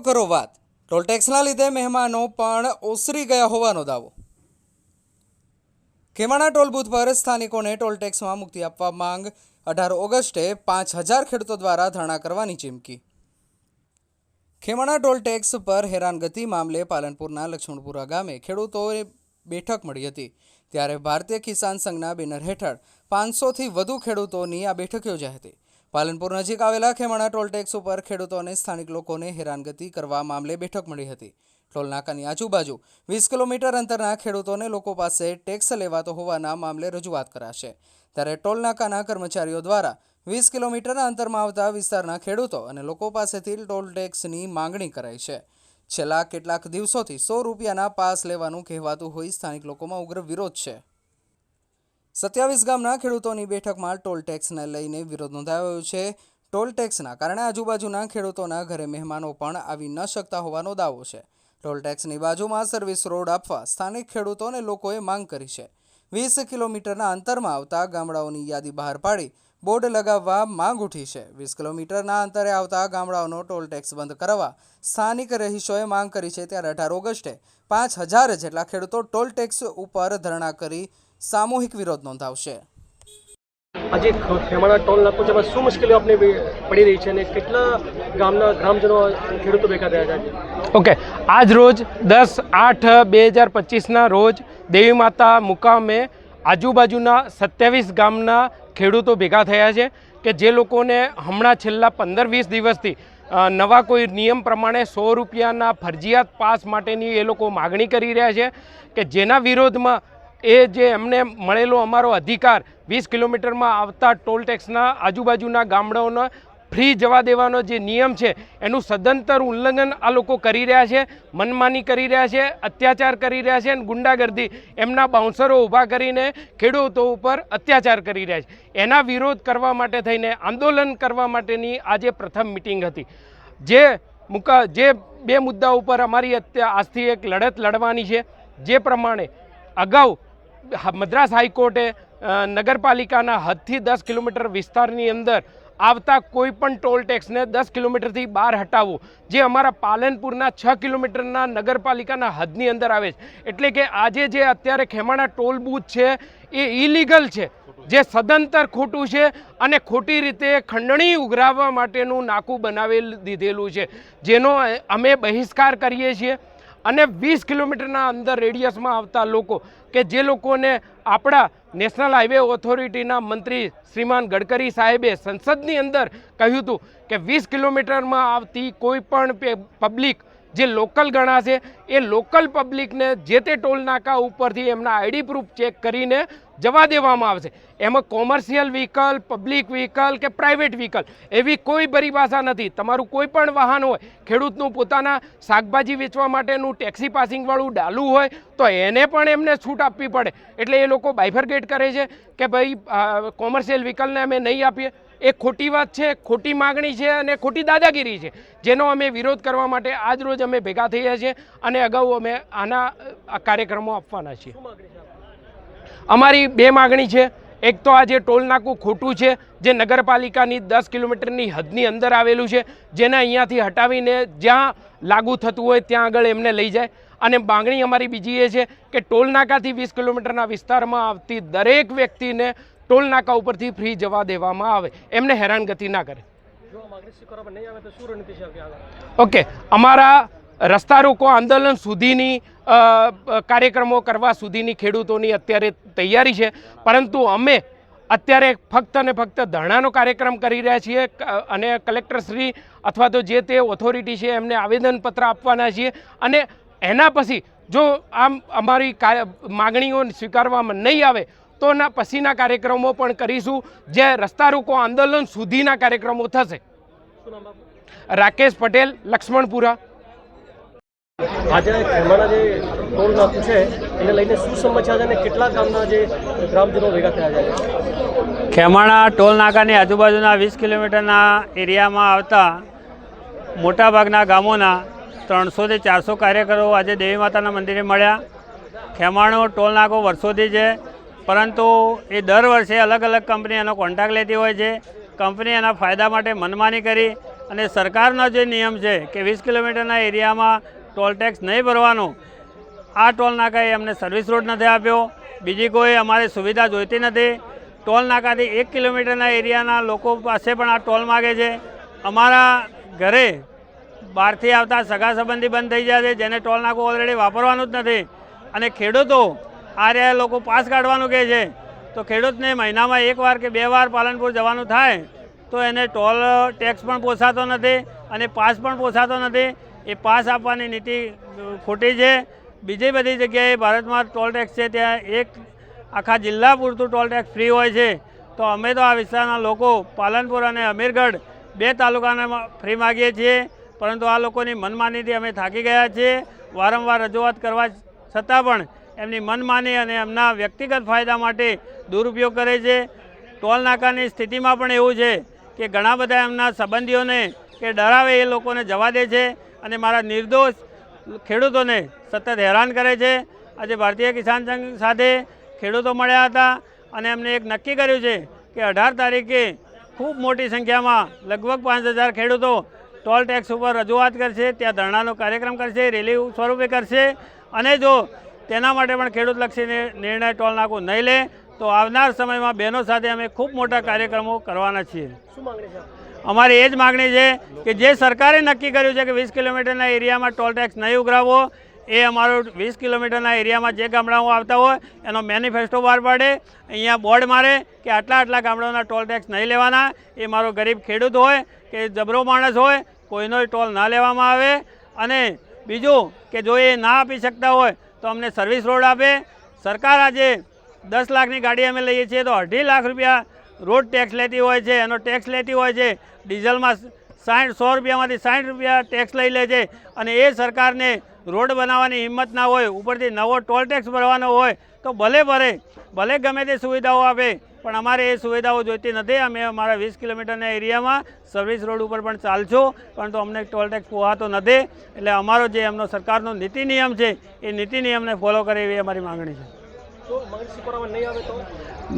કરો વાત. ટોલટેક્સના લીધે મહેમાનો પણ ઓસરી ગયા હોવાનો દાવો. ખેમાણા ટોલ બૂથ પર સ્થાનિકોને ટોલટેક્સમાં મુક્તિ આપવા માંગ. અઢાર ઓગસ્ટે પાંચ હજાર ખેડૂતો દ્વારા ધરણા કરવાની ચીમકી. ખેમાણા ટોલ ટેક્સ પર હેરાનગતિ મામલે પાલનપુરના લક્ષ્મણપુરા ગામે ખેડૂતોએ બેઠક મળી હતી. ત્યારે ભારતીય કિસાન સંઘના બેનર હેઠળ પાંચસોથી વધુ ખેડૂતોની આ બેઠક યોજાઈ હતી. પાલનપુર નજીક આવેલા ખેમાણા ટોલ ટેક્સ ઉપર ખેડૂતો અને સ્થાનિક લોકોને હેરાનગતિ કરવા મામલે બેઠક મળી હતી. ટોલ નાકાની આજુબાજુ વીસ કિલોમીટર અંતરના ખેડૂતોને લોકો પાસે ટેક્સ લેવાતો હોવાના મામલે રજૂઆત કરાશે. ત્યારે ટોલ નાકાના કર્મચારીઓ દ્વારા વીસ કિલોમીટરના અંતરમાં આવતા વિસ્તારના ખેડૂતો અને લોકો પાસેથી ટોલ ટેક્સની માંગણી કરાઈ છે. છેલ્લા કેટલાક દિવસોથી સો રૂપિયાના પાસ લેવાનું કહેવાતું હોઈ સ્થાનિક લોકોમાં ઉગ્ર વિરોધ છે. સત્યાવીસ ગામના ખેડૂતોની બેઠકમાં ટોલ ટેક્સને લઈને વિરોધ નોંધાયો છે. ટોલ ટેક્સના કારણે આજુબાજુના ખેડૂતોના ઘરે મહેમાનો પણ આવી ન શકતા હોવાનો દાવો છે. ટોલ ટેક્સની બાજુમાં સર્વિસ રોડ આપવા સ્થાનિક ખેડૂતો અને લોકોએ માંગ કરી છે. વીસ કિલોમીટરના અંતરમાં આવતા ગામડાઓની યાદી બહાર પાડી બોર્ડ લગાવવા માંગ ઉઠી છે. વીસ કિલોમીટરના અંતરે આવતા ગામડાઓનો ટોલ ટેક્સ બંધ કરવા સ્થાનિક રહીશોએ માંગ કરી છે. ત્યારે અઢાર ઓગસ્ટે પાંચ હજાર જેટલા ખેડૂતો ટોલ ટેક્સ ઉપર ધરણા કરી સામૂહિક વિરોધ નોંધાવશે. આજે ખેમાણા ટોલ નાકો છે એમાં શું મુશ્કેલીઓ આપને પડી રહી છે અને કેટલા ગામના ગ્રામજનો ખેડૂતો ભેગા થયા છે ઓકે આજ રોજ દસ આઠ બે હજાર પચીસના રોજ દેવી માતા મુકામે આજુબાજુના સત્યાવીસ ગામના ખેડૂતો ભેગા થયા છે કે જે લોકોને હમણાં છેલ્લા પંદર વીસ દિવસથી નવા કોઈ નિયમ પ્રમાણે સો રૂપિયાના ફરજિયાત પાસ માટેની એ લોકો માગણી કરી રહ્યા છે કે જેના વિરોધમાં એ જે એમને મળેલો અમારો અધિકાર, વીસ કિલોમીટરમાં આવતા ટોલ ટેક્સના આજુબાજુના ગામડાઓના ફ્રી જવા દેવાનો જે નિયમ છે, એનું સદંતર ઉલ્લંઘન આ લોકો કરી રહ્યા છે, મનમાની કરી રહ્યા છે, અત્યાચાર કરી રહ્યા છે અને ગુંડાગર્દી, એમના બાઉન્સરો ઊભા કરીને ખેડૂતો ઉપર અત્યાચાર કરી રહ્યા છે. એના વિરોધ કરવા માટે થઈને, આંદોલન કરવા માટેની આજે પ્રથમ મિટિંગ હતી. જે મુકા, જે બે મુદ્દા ઉપર અમારી આજથી એક લડત લડવાની છે. જે પ્રમાણે અગાઉ મદ્રાસ હાઈકોર્ટે નગરપાલિકાના હદથી દસ કિલોમીટર વિસ્તારની અંદર આવતા કોઈ પણ ટોલ ટેક્સને દસ કિલોમીટરથી બહાર હટાવવું, જે અમારા પાલનપુરના છ કિલોમીટરના નગરપાલિકાના હદની અંદર આવે છે. એટલે કે આજે જે અત્યારે ખેમાણા ટોલ બૂથ છે, એ ઇલીગલ છે, જે સદંતર ખોટું છે અને ખોટી રીતે ખંડણી ઉઘરાવવા માટેનું નાકું બનાવેલ દીધેલું છે, જેનો અમે બહિષ્કાર કરીએ છીએ. અને વીસ કિલોમીટરના અંદર રેડિયસમાં આવતા લોકો કે જે લોકોને આપણા નેશનલ હાઈવે ઓથોરિટીના મંત્રી શ્રીમાન ગડકરી સાહેબે સંસદની અંદર કહ્યું હતું કે વીસ કિલોમીટરમાં આવતી કોઈ પણ પબ્લિક જે લોકલ ગણાશે, એ લોકલ પબ્લિકને જે તે ટોલ નાકા ઉપરથી એમના આઈડી પ્રૂફ ચેક કરીને જવા દેવામાં આવશે. એમાં કોમર્શિયલ વ્હીકલ, પબ્લિક વ્હીકલ કે પ્રાઇવેટ વ્હીકલ એવી કોઈ પરિભાષા નથી. તમારું કોઈ પણ વાહન હોય, ખેડૂતનું પોતાના શાકભાજી વેચવા માટેનું ટેક્સી પાસિંગવાળું ડાલું હોય, તો એને પણ એમને છૂટ આપવી પડે. એટલે એ લોકો બાયફરગેટ કરે છે કે ભાઈ કોમર્શિયલ વ્હીકલને અમે નહીં આપીએ. એ ખોટી વાત છે ખોટી માગણી છે અને ખોટી દાદાગીરી છે. જેનો અમે વિરોધ કરવા માટે આજ રોજ અમે ભેગા થયા છીએ અને અગાઉ અમે આના આ કાર્યક્રમો આપવાના છીએ? અમારી બે માગણી છે. એક તો આ જે ટોલ નાકું ખોટું છે જે નગરપાલિકાની દસ કિલોમીટરની હદની અંદર આવેલું છે જેને અહીંયાથી હટાવીને જ્યાં લાગુ થતું હોય ત્યાં આગળ એમને લઈ જાય. અને માગણી અમારી બીજી એ છે કે ટોલ નાકાથી વીસ કિલોમીટરના વિસ્તારમાં આવતી દરેક વ્યક્તિને ટોલ નાકા ઉપરથી ફ્રી જવા દેવામાં આવે. એમને હેરાનગતિ ના કરે. ઓકે અમારા રસ્તા રોકો આંદોલન સુધીની કાર્યક્રમો કરવા સુધીની ખેડૂતોની અત્યારે તૈયારી છે. પરંતુ અમે અત્યારે ફક્ત અને ફક્ત ધરણાનો કાર્યક્રમ કરી રહ્યા છીએ અને કલેક્ટરશ્રી અથવા તો જે તે ઓથોરિટી છે એમને આવેદનપત્ર આપવાના છીએ. અને એના પછી જો આમ અમારી કા- માગણીઓ સ્વીકારવામાં નહીં આવે તો પસીના પછીના કાર્યક્રમો પણ કરીશું જે રસ્તા રોકો આંદોલન સુધીના કાર્યક્રમો થશે? રાકેશ પટેલ લક્ષ્મણપુરા. આજે ખેમાના જે ટોલ નાખું છે એને લઈને શું સમસ્યા છે અને કેટલા ગામના જે ગ્રામજનો ભેગા થયા છે? ખેમાણા ટોલ નાકાની આજુબાજુના વીસ કિલોમીટરના એરિયામાં આવતા મોટાભાગના ગામોના ત્રણસોથી ચારસો કાર્યકરો આજે દેવી માતાના મંદિરે મળ્યા. ખેમાણો ટોલ નાકો વર્ષોથી છે પરંતુ એ દર વર્ષે અલગ અલગ કંપની એનો કોન્ટ્રાક્ટ લેતી હોય છે. કંપની એના ફાયદા માટે મનમાની કરી અને સરકારનો જે નિયમ છે કે વીસ કિલોમીટરના એરિયામાં ટોલ ટેક્સ નહીં ભરવાનો, આ ટોલ નાકાએ અમને સર્વિસ રોડ નથી આપ્યો. બીજી કોઈ અમારે સુવિધા જોઈતી નથી. ટોલ નાકાથી એક કિલોમીટરના એરિયાના લોકો પાસે પણ આ ટોલ માગે છે. અમારા ઘરે બહારથી આવતા સગા સંબંધી બંધ થઈ જાય છે, જેને ટોલ નાકું ઓલરેડી વાપરવાનું જ નથી. અને ખેડૂતો આ રહ્યા લોકો પાસ કાઢવાનું કહે છે. તો ખેડૂતને મહિનામાં એકવાર કે બે વાર પાલનપુર જવાનું થાય, તો એને ટોલ, ટેક્સ પણ પોસાતો નથી અને પાસ પણ પોસાતો નથી. એ પાસ આપવાની નીતિ ખોટી છે. બીજી બધી જગ્યાએ ભારતમાં ટોલ ટેક્સ છે, ત્યાં એક આખા જિલ્લા પૂરતું ટોલ ટેક્સ ફ્રી હોય છે. તો અમે તો આ વિસ્તારના લોકો પાલનપુર અને અમીરગઢ બે તાલુકાને ફ્રી માગીએ છીએ. પરંતુ આ લોકોની મનમાનીથી અમે થાકી ગયા છીએ. વારંવાર રજૂઆત કરવા છતાં પણ એમની મનમાની અને એમના વ્યક્તિગત ફાયદા માટે દુરુપયોગ કરે છે. ટોલ નાકાની સ્થિતિમાં પણ એવું છે કે ઘણા બધા એમના સંબંધીઓને કે ડરાવે એ લોકોને જવા દે છે અને મારા નિર્દોષ ખેડૂતોને સતત હેરાન કરે છે. આજે ભારતીય કિસાન સંઘ સાથે ખેડૂતો મળ્યા હતા અને એમને એક નક્કી કર્યું છે કે અઢાર તારીખે ખૂબ મોટી સંખ્યામાં લગભગ પાંચ હજાર ખેડૂતો ટોલ ટેક્સ ઉપર રજૂઆત કરશે, ત્યાં ધરણાનો કાર્યક્રમ કરશે, રેલી સ્વરૂપે કરશે અને જો તેના માટે પણ ખેડૂતલક્ષીને નિર્ણય ટોલ નાકું નહીં લે. તો આવનાર સમયમાં બહેનો સાથે અમે ખૂબ મોટા કાર્યક્રમો કરવાના છીએ. શું અમારી એ જ માગણી છે કે જે સરકારે નક્કી કર્યું છે કે વીસ કિલોમીટરના એરિયામાં ટોલ ટેક્સ નહીં ઉઘરાવો એ અમારું વીસ કિલોમીટરના એરિયામાં જે ગામડાઓ આવતા હોય એનો મેનિફેસ્ટો બહાર પાડે. અહીંયા બોર્ડ મારે કે આટલા આટલા ગામડાઓના ટોલ ટેક્સ નહીં લેવાના. એ મારો ગરીબ ખેડૂત હોય કે જબરો માણસ હોય કોઈનો ટોલ ના લેવામાં આવે. અને બીજું કે જો એ ના આપી શકતા હોય તો અમને સર્વિસ રોડ આપે. સરકાર આજે દસ લાખની ગાડી અમે લઈએ છીએ તો અઢી લાખ રૂપિયા રોડ ટેક્સ લેતી હોય છે. એનો ટેક્સ લેતી હોય છે. ડીઝલમાં સાઠ સો રૂપિયામાંથી સાઠ રૂપિયા ટેક્સ લઈ લે છે. અને એ સરકારને રોડ બનાવવાની હિંમત ના હોય ઉપરથી નવો ટોલ ટેક્સ ભરવાનો હોય તો ભલે ભરે ભલે ગમે તે સુવિધાઓ આપે પણ અમારે એ સુવિધાઓ જોઈતી નથી. અમે અમારા વીસ કિલોમીટરના એરિયામાં સર્વિસ રોડ ઉપર પણ ચાલશું પરંતુ અમને ટોલ ટેક્સ પોહાતો નથી. એટલે અમારો જે એમનો સરકારનો નીતિ નિયમ છે એ નીતિ નિયમને ફોલો કરે એવી અમારી માંગણી છે.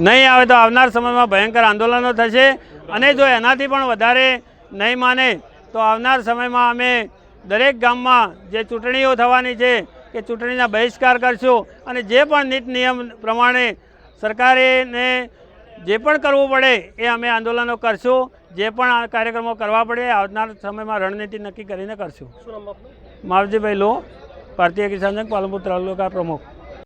નહીં આવે તો આવનાર સમયમાં ભયંકર આંદોલનો થશે. અને જો એનાથી પણ વધારે નહીં માને તો આવનાર સમયમાં અમે દરેક ગામમાં જે ચૂંટણીઓ થવાની છે કે ચૂંટણીના બહિષ્કાર કરશું અને જે પણ નીત નિયમ પ્રમાણે સરકારેને જે પણ કરવું પડે એ અમે આંદોલનો કરશું. જે પણ આ કાર્યક્રમો કરવા પડે આવનાર સમયમાં રણનીતિ નક્કી કરીને કરશું. માવજીભાઈ લો ભારતીય કિસાન સંઘ પાલનપુર તાલુકા પ્રમુખ.